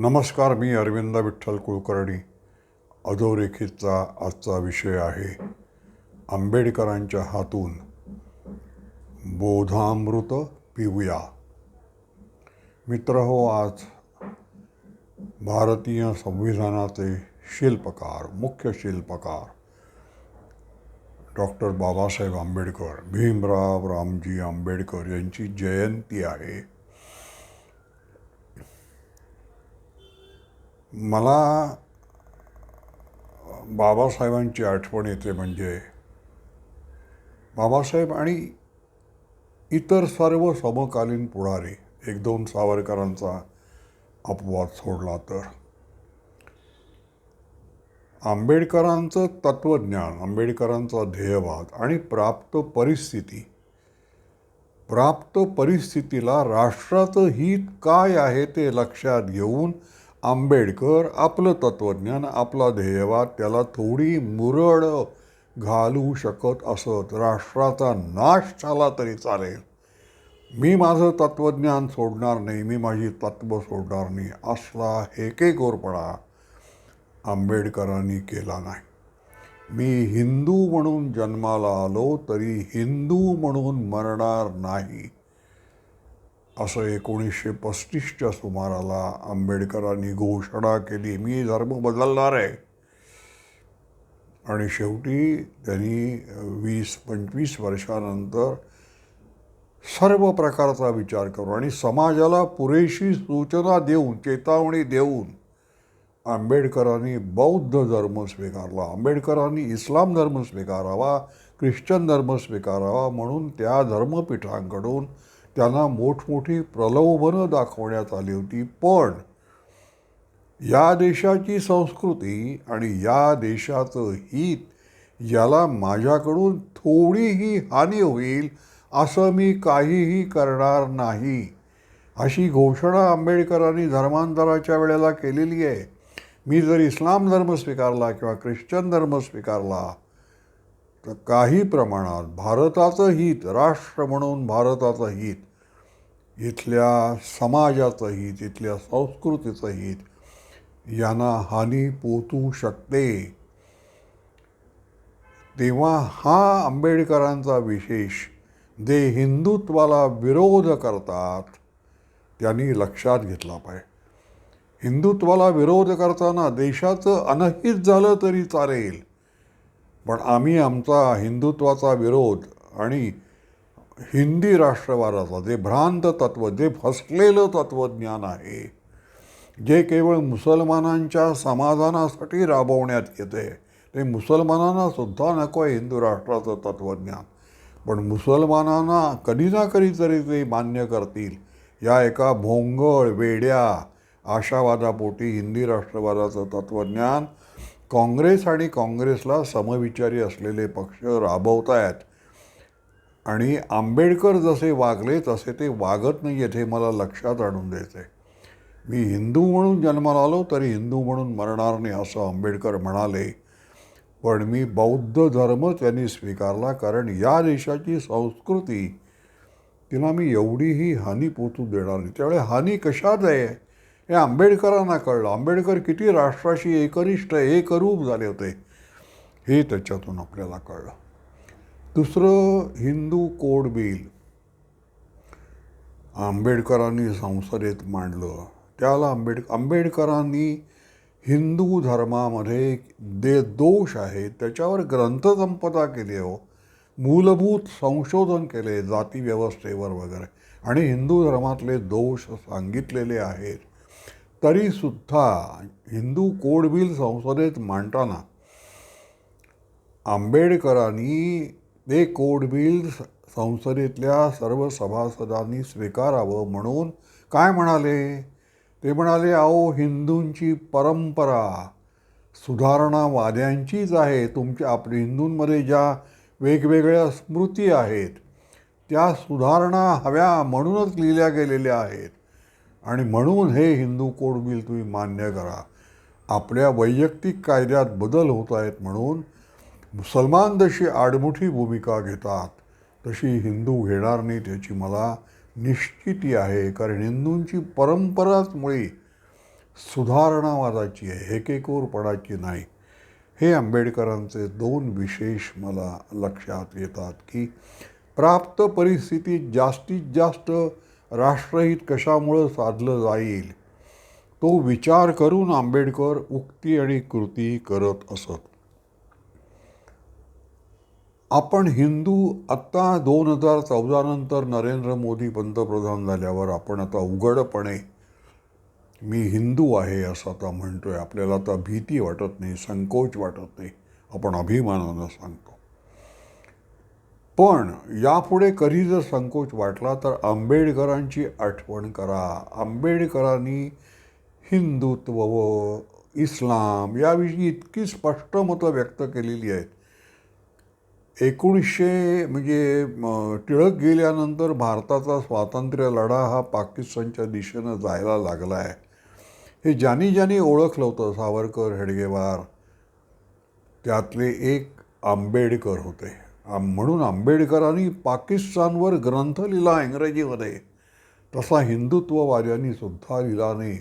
नमस्कार मी अरविंद विठ्ठल कुलकर्णी. अधोरेखितचा आजचा विषय आहे आंबेडकरांच्या हातून. बोधामृत पिऊया. मित्र हो आज भारतीय संविधानाचे शिल्पकार मुख्य शिल्पकार डॉक्टर बाबासाहेब आंबेडकर भीमराव रामजी आंबेडकर यांची जयंती आहे. मला बाबासाहेबांची आठवण येते म्हणजे बाबासाहेब आणि इतर सर्व समकालीन पुढारी एक दोन सावरकरांचा अपवाद सोडला तर. आंबेडकरांचं तत्त्वज्ञान आंबेडकरांचा ध्येयवाद आणि प्राप्त परिस्थिती प्राप्त परिस्थितीला राष्ट्राचं हित काय आहे ते लक्षात घेऊन आंबेडकर आपलं तत्त्वज्ञान आपला ध्येयवाद त्याला थोडी मुरड घालू शकत असत. राष्ट्राचा नाश झाला तरी चालेल. मी माझं तत्त्वज्ञान सोडणार नाही मी माझी तत्त्व सोडणार नाही असला एकेकोरपणा आंबेडकरांनी केला नाही. मी हिंदू म्हणून जन्माला आलो तरी हिंदू म्हणून मरणार नाही. असं एकोणीसशे पस्तीसच्या सुमाराला आंबेडकरांनी घोषणा केली मी धर्म बदलणार आहे. आणि शेवटी त्यांनी वीस पंचवीस वर्षानंतर सर्व प्रकारचा विचार करून आणि समाजाला पुरेशी सूचना देऊन चेतावणी देऊन आंबेडकरांनी बौद्ध धर्म स्वीकारला. आंबेडकरांनी इस्लाम धर्म स्वीकारावा ख्रिश्चन धर्म स्वीकारावा म्हणून त्या धर्मपीठांकडून त्यांना मोठमोठी प्रलोभनं दाखवण्यात आली होती. पण या देशाची संस्कृती आणि या देशाचं हित याला माझ्याकडून थोडीही हानी होईल असं मी काहीही करणार नाही अशी घोषणा आंबेडकरांनी धर्मांतराच्या वेळेला केलेली आहे. मी जर इस्लाम धर्म स्वीकारला किंवा ख्रिश्चन धर्म स्वीकारला तर काही प्रमाणात भारताचं हित राष्ट्र म्हणून भारताचं हित इथल्या समाजाचं हित इथल्या संस्कृतीचं हित यांना हानी पोचू शकते. तेव्हा हा आंबेडकरांचा विशेष जे हिंदुत्वाला विरोध करतात त्यांनी लक्षात घेतला पाहिजे. हिंदुत्वाला विरोध करताना देशाचं अनहित झालं तरी चालेल. पण आम्ही आमचा हिंदुत्वाचा विरोध आणि हिंदी राष्ट्रवादाचा जे भ्रांत तत्त्व जे फसलेलं तत्त्वज्ञान आहे जे केवळ मुसलमानांच्या समाधानासाठी राबवण्यात येते ते मुसलमानांनासुद्धा नको आहे हिंदू राष्ट्राचं तत्त्वज्ञान पण मुसलमानांना कधी ना कधी तरी ते मान्य करतील. या एका भोंगळ वेड्या आशावादापोटी हिंदी राष्ट्रवादाचं तत्त्वज्ञान काँग्रेस आणि काँग्रेसला समविचारी असलेले पक्ष राबवत आहेत आणि आंबेडकर जसे वागले तसे ते वागत नाही आहेत हे मला लक्षात आणून द्यायचं आहे मी हिंदू म्हणून जन्माला आलो तरी हिंदू म्हणून मरणार नाही असं आंबेडकर म्हणाले. पण मी बौद्ध धर्म त्यांनी स्वीकारला कारण या देशाची संस्कृती तिला मी एवढीही हानी पोचू देणार नाही. त्यावेळे हानी कशात आहे? हे आंबेडकरांना कळलं. आंबेडकर किती राष्ट्राशी एकनिष्ठ एकरूप झाले होते हे त्याच्यातून आपल्याला कळलं. दुसरं हिंदू कोड बिल. आंबेडकरांनी संसदेत मांडलं. त्याला आंबेड आंबेडकरांनी हिंदू धर्मामध्ये जे दोष आहेत त्याच्यावर ग्रंथसंपदा केली हो. मूलभूत संशोधन केले जाती व्यवस्थेवर वगैरे. आणि हिंदू धर्मातले दोष सांगितलेले आहेत. तरीसुद्धा हिंदू कोड बिल संसदेत मांडताना आंबेडकरांनी ते कोड बिल संसदेतल्या सर्व सभासदांनी स्वीकारावं म्हणून काय म्हणाले? ते म्हणाले अहो हिंदूंची परंपरा सुधारणावाद्यांचीच आहे. तुमच्या आपल्या हिंदूंमध्ये ज्या वेगवेगळ्या स्मृती आहेत त्या सुधारणा हव्या म्हणूनच लिहिल्या गेलेल्या आहेत. आणि म्हणून हे हिंदू कोड बिल तुम्ही मान्य करा. आपल्या वैयक्तिक कायद्यात बदल होत आहेत म्हणून मुसलमान जशी आडमुठी भूमिका घेतात तशी हिंदू घेणार नाही त्याची मला निश्चिती आहे. कारण हिंदूंची परंपराच मुळी सुधारणावादाची आहे हेकेकोरपणाची नाही. हे आंबेडकरांचे दोन विशेष मला लक्षात येतात की प्राप्त परिस्थितीत जास्तीत जास्त राष्ट्रहित कशामुळं साधलं जाईल? तो विचार करून आंबेडकर उक्ती आणि कृती करत असत. आपण हिंदू आत्ता दोन हजार चौदानंतर नरेंद्र मोदी पंतप्रधान झाल्यावर आपण आता उघडपणे मी हिंदू आहे असं आता म्हणतोय. आपल्याला आता भीती वाटत नाही संकोच वाटत नाही. आपण अभिमानानं सांगतो. पण यापुढे कधी जर संकोच वाटला तर आंबेडकरांची आठवण करा. आंबेडकरांनी हिंदुत्व व इस्लाम याविषयी इतकी स्पष्ट मतं व्यक्त केलेली आहेत. एकोणीसशे म्हणजे टिळक गेल्यानंतर भारताचा स्वातंत्र्य लढा हा पाकिस्तानच्या दिशेनं जायला लागला आहे हे ज्यांनी ज्यांनी ओळखलं होतं सावरकर हेडगेवार त्यातले एक आंबेडकर होते. म्हणून आंबेडकरांनी पाकिस्तानवर ग्रंथ लिहिला इंग्रजीमध्ये. तसा हिंदुत्ववाद्यांनी सुद्धा लिहिला नाही.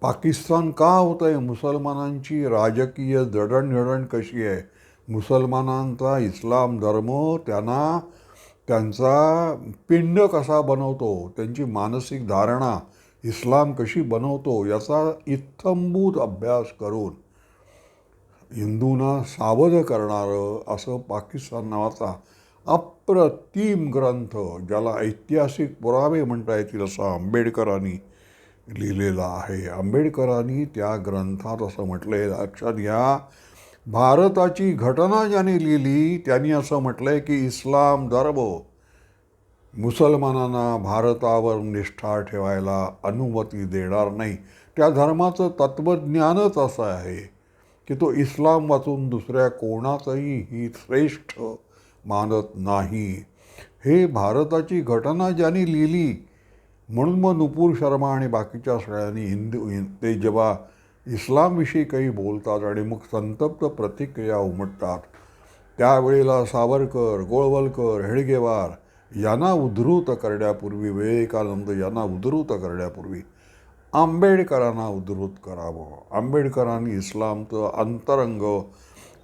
पाकिस्तान का होतं आहे मुसलमानांची राजकीय जडणघडण कशी आहे? मुसलमानांचा इस्लाम धर्म त्यांना त्यांचा पिंड कसा बनवतो? त्यांची मानसिक धारणा इस्लाम कशी बनवतो? याचा इत्थंभूत अभ्यास करून हिंदूंना सावध करणारं असं पाकिस्तान नावाचा अप्रतिम ग्रंथ ज्याला ऐतिहासिक पुरावे म्हणता येतील असं आंबेडकरांनी लिहिलेला आहे. आंबेडकरांनी त्या ग्रंथात असं म्हटलं आहे लक्षात घ्या भारताची घटना ज्याने लिहिली त्यांनी असं म्हटलं आहे की इस्लाम धर्म मुसलमानांना भारतावर निष्ठा ठेवायला अनुमती देणार नाही. त्या धर्माचं तत्त्वज्ञानच असं आहे. की तो इस्लाम वाचून दुसऱ्या कोणाचंही ही श्रेष्ठ मानत नाही. हे भारताची घटना ज्यांनी लिहिली म्हणून मग नुपूर शर्मा आणि बाकीच्या सगळ्यांनी हिंदू ते जेव्हा इस्लामविषयी काही बोलतात आणि मग संतप्त प्रतिक्रिया उमटतात त्यावेळेला सावरकर गोळवलकर हेडगेवार यांना उद्धृत करण्यापूर्वी विवेकानंद यांना उद्धृत करण्यापूर्वी आंबेडकरांना उद्धृत करावं. आंबेडकरांनी इस्लामचं अंतरंग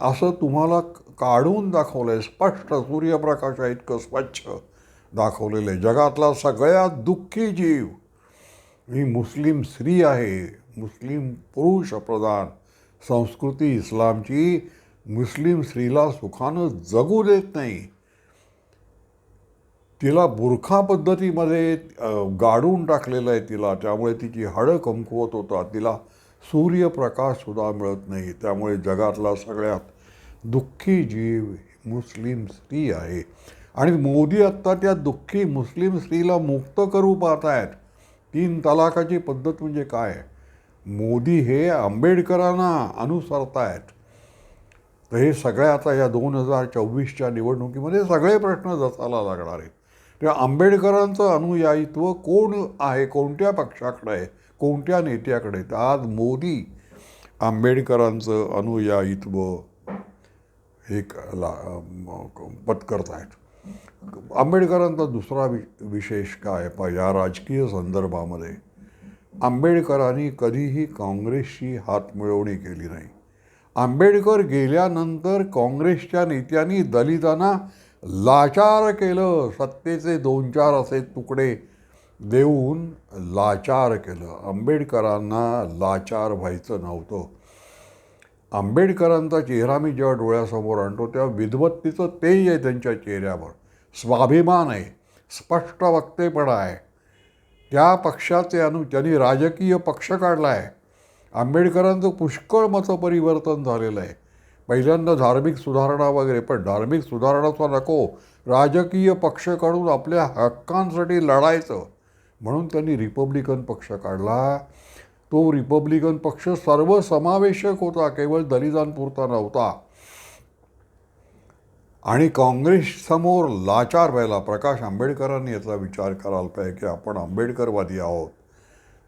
असं तुम्हाला काढून दाखवलं आहे स्पष्ट सूर्यप्रकाशा इतकं स्वच्छ दाखवलेलं आहे जगातला सगळ्यात दुःखी जीव ही मुस्लिम स्त्री आहे. मुस्लिम पुरुष प्रधान. संस्कृती इस्लामची मुस्लिम स्त्रीला सुखानं जगू देत नाही. तिला बुरखा पद्धतीमध्ये गाडून टाकलेलं आहे तिला. त्यामुळे तिची हाडं कमकुवत होतात तिला सूर्यप्रकाशसुद्धा मिळत नाही. त्यामुळे जगातला सगळ्यात दुःखी जीव मुस्लिम स्त्री आहे. आणि मोदी आत्ता त्या दुःखी मुस्लिम स्त्रीला मुक्त करू पाहत आहेत तीन तलाकाची पद्धत म्हणजे काय? मोदी हे आंबेडकरांना अनुसरतायत. तर हे सगळ्या आता या दोन हजार चोवीसच्या निवडणुकीमध्ये सगळे प्रश्न जसाला लागणार आहेत. तेव्हा आंबेडकरांचं अनुयायित्व कोण आहे? कोणत्या पक्षाकडे आहे? कोणत्या नेत्याकडे तर आज मोदी आंबेडकरांचं अनुयायित्व हे ला पत्करत आहेत. आंबेडकरांचा दुसरा वि विशेष काय? पा या राजकीय संदर्भामध्ये आंबेडकरांनी कधीही काँग्रेसशी हातमिळवणी केली नाही. आंबेडकर गेल्यानंतर काँग्रेसच्या नेत्यांनी दलितांना लाचार केलं सत्तेचे दोन चार असे तुकडे देऊन लाचार केलं. आंबेडकरांना लाचार व्हायचं नव्हतं. आंबेडकरांचा चेहरा मी जेव्हा डोळ्यासमोर आणतो तेव्हा विद्वत्तीचं तेज आहे त्यांच्या चेहऱ्यावर. स्वाभिमान आहे स्पष्ट वक्तेपणा आहे. त्या पक्षाचे अनु त्यांनी राजकीय पक्ष काढला आहे आंबेडकरांचं पुष्कळ मतं परिवर्तन झालेलं आहे. पहिल्यांदा धार्मिक सुधारणा वगैरे पण धार्मिक सुधारणाचा नको. राजकीय पक्षकडून आपल्या हक्कांसाठी लढायचं. म्हणून त्यांनी रिपब्लिकन पक्ष काढला. तो रिपब्लिकन पक्ष सर्वसमावेशक होता केवळ दलितांपुरता नव्हता. आणि काँग्रेससमोर लाचार व्हायला प्रकाश आंबेडकरांनी याचा विचार करायला पाहिजे की आपण आंबेडकरवादी आहोत.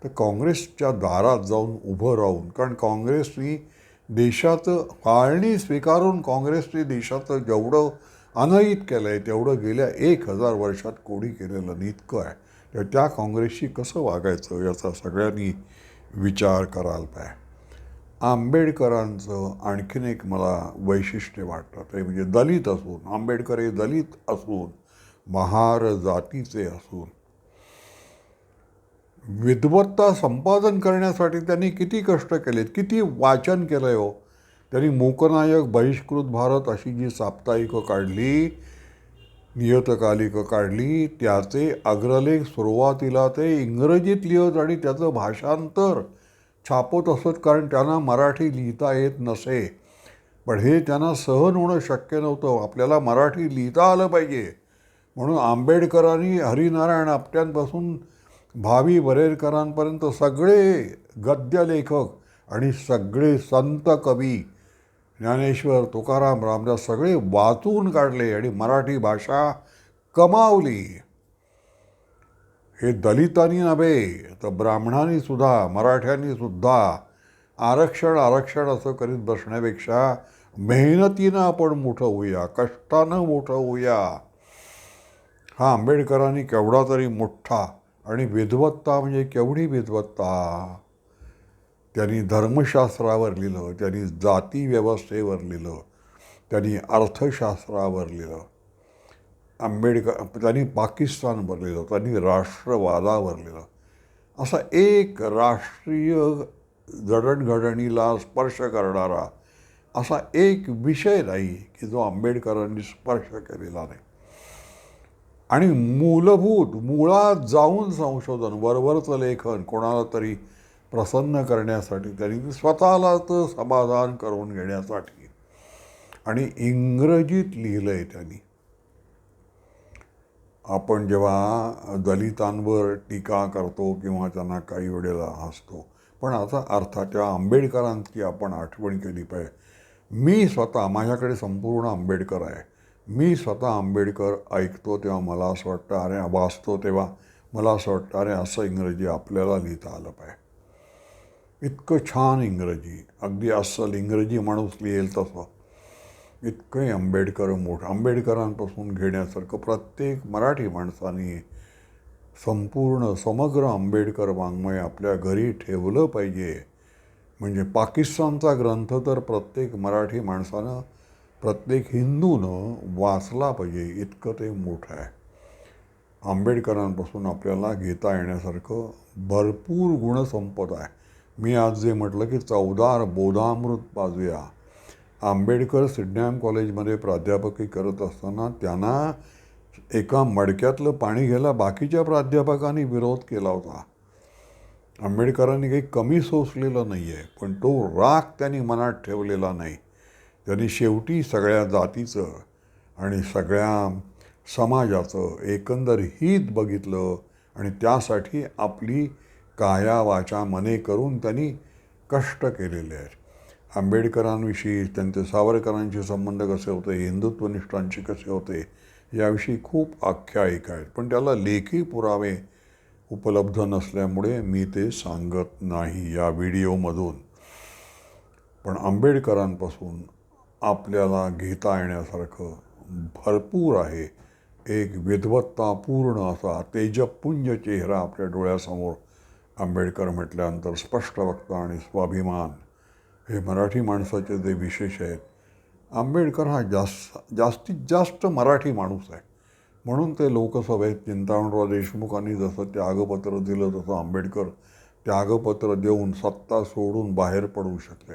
तर काँग्रेसच्या दारात जाऊन उभं राहून कारण काँग्रेसनी देशाचं फाळणी स्वीकारून काँग्रेसने देशाचं जेवढं अनहित केलं आहे तेवढं गेल्या एक हजार वर्षात कोणी केलेलं नितकं इतकं आहे? तर त्या काँग्रेसशी कसं वागायचं याचा सगळ्यांनी विचार करायला पाहिजे आंबेडकरांचं आणखीन एक मला वैशिष्ट्य वाटतं ते म्हणजे दलित असून आंबेडकर हे दलित असून महार जातीचे असून विद्वत्ता संपादन करण्यासाठी त्यांनी किती कष्ट केलेत किती वाचन केलं आहे हो. त्यांनी मूकनायक बहिष्कृत भारत अशी जी साप्ताहिकं काढली नियतकालिकं काढली त्याचे अग्रलेख सुरुवातीला ते इंग्रजीत लिहत आणि त्याचं भाषांतर छापत असत कारण त्यांना मराठी लिहिता येत नसे. पण हे त्यांना सहन होणं शक्य नव्हतं. आपल्याला मराठी लिहिता आलं पाहिजे. म्हणून आंबेडकरांनी हरिनारायण आपट्यांपासून भावी बरेरकरांपर्यंत सगळे गद्य लेखक आणि सगळे संत कवी ज्ञानेश्वर तुकाराम रामदास सगळे वाचून काढले आणि मराठी भाषा कमावली. हे दलितांनी नव्हे तर ब्राह्मणांनी सुद्धा मराठ्यांनी सुद्धा आरक्षण आरक्षण असं करीत बसण्यापेक्षा मेहनतीनं आपण मोठं होऊया कष्टानं मोठं होऊया. हा आंबेडकरांनी केवढा तरी मोठा आणि विद्वत्ता म्हणजे केवढी विद्वत्ता? त्यांनी धर्मशास्त्रावर लिहिलं त्यांनी जाती व्यवस्थेवर लिहिलं त्यांनी अर्थशास्त्रावर लिहिलं आंबेडकर त्यांनी पाकिस्तानवर लिहिलं त्यांनी राष्ट्रवादावर लिहिलं. असा एक राष्ट्रीय जडणघडणीला स्पर्श करणारा असा एक विषय नाही की जो आंबेडकरांनी स्पर्श केलेला नाही. आणि मूलभूत मुळात जाऊन संशोधन वरवरचं लेखन कोणाला तरी प्रसन्न करण्यासाठी त्यांनी स्वतःलाच समाधान करून घेण्यासाठी. आणि इंग्रजीत लिहिलं आहे त्यांनी. आपण जेव्हा दलितांवर टीका करतो किंवा त्यांना काही वेळेला हसतो पण आता अर्थाच्या आंबेडकरांची आपण आठवण केली पाहिजे. मी स्वतः माझ्याकडे संपूर्ण आंबेडकर आहे. मी स्वतः आंबेडकर ऐकतो तेव्हा मला असं वाटतं अरे वाचतो तेव्हा. मला असं वाटतं अरे असं इंग्रजी आपल्याला लिहिता आलं पाहिजे. इतकं छान इंग्रजी अगदी अस्सल इंग्रजी माणूस लिहिल तसं. इतकंही आंबेडकर मोठं आंबेडकरांपासून घेण्यासारखं प्रत्येक मराठी माणसाने संपूर्ण समग्र आंबेडकर वाङ्मय आपल्या घरी ठेवलं पाहिजे. म्हणजे पाकिस्तानचा ग्रंथ तर प्रत्येक मराठी माणसानं प्रत्येक हिंदूनं वाचला पाहिजे इतकं ते मोठं आहे. आंबेडकरांपासून आपल्याला घेता येण्यासारखं भरपूर गुणसंपदा आहे. मी आज जे म्हटलं की चौदार बोधामृत पाजूया आंबेडकर सिडनॅम कॉलेजमध्ये प्राध्यापकी करत असताना त्यांना एका मडक्यातलं पाणी घ्यायला बाकीच्या प्राध्यापकांनी विरोध केला होता. आंबेडकरांनी काही कमी सोसलेलं नाही आहे पण तो राग त्यांनी मनात ठेवलेला नाही. त्यांनी शेवटी सगळ्या जातीचं आणि सगळ्या समाजाचं एकंदर हित बघितलं आणि त्यासाठी आपली काया वाचा मने करून त्यांनी कष्ट केलेले आहेत. आंबेडकरांविषयी त्यांचे सावरकरांचे संबंध कसे होते हिंदुत्वनिष्ठांचे कसे होते याविषयी खूप आख्यायिका आहेत. पण त्याला लेखी पुरावे उपलब्ध नसल्यामुळे मी ते सांगत नाही या व्हिडिओमधून. पण आंबेडकरांपासून आपल्याला घेता येण्यासारखं भरपूर आहे. एक विद्वत्तापूर्ण असा तेजपुंज चेहरा आपल्या डोळ्यासमोर आंबेडकर म्हटल्यानंतर स्पष्ट वक्ता आणि स्वाभिमान. हे मराठी माणसाचे जे विशेष आहेत आंबेडकर हा जास्त जास्तीत जास्त मराठी माणूस आहे. म्हणून ते लोकसभेत चिंतामणराव देशमुखांनी जसं त्यागपत्र दिलं तसं आंबेडकर त्यागपत्र देऊन सत्ता सोडून बाहेर पडू शकले.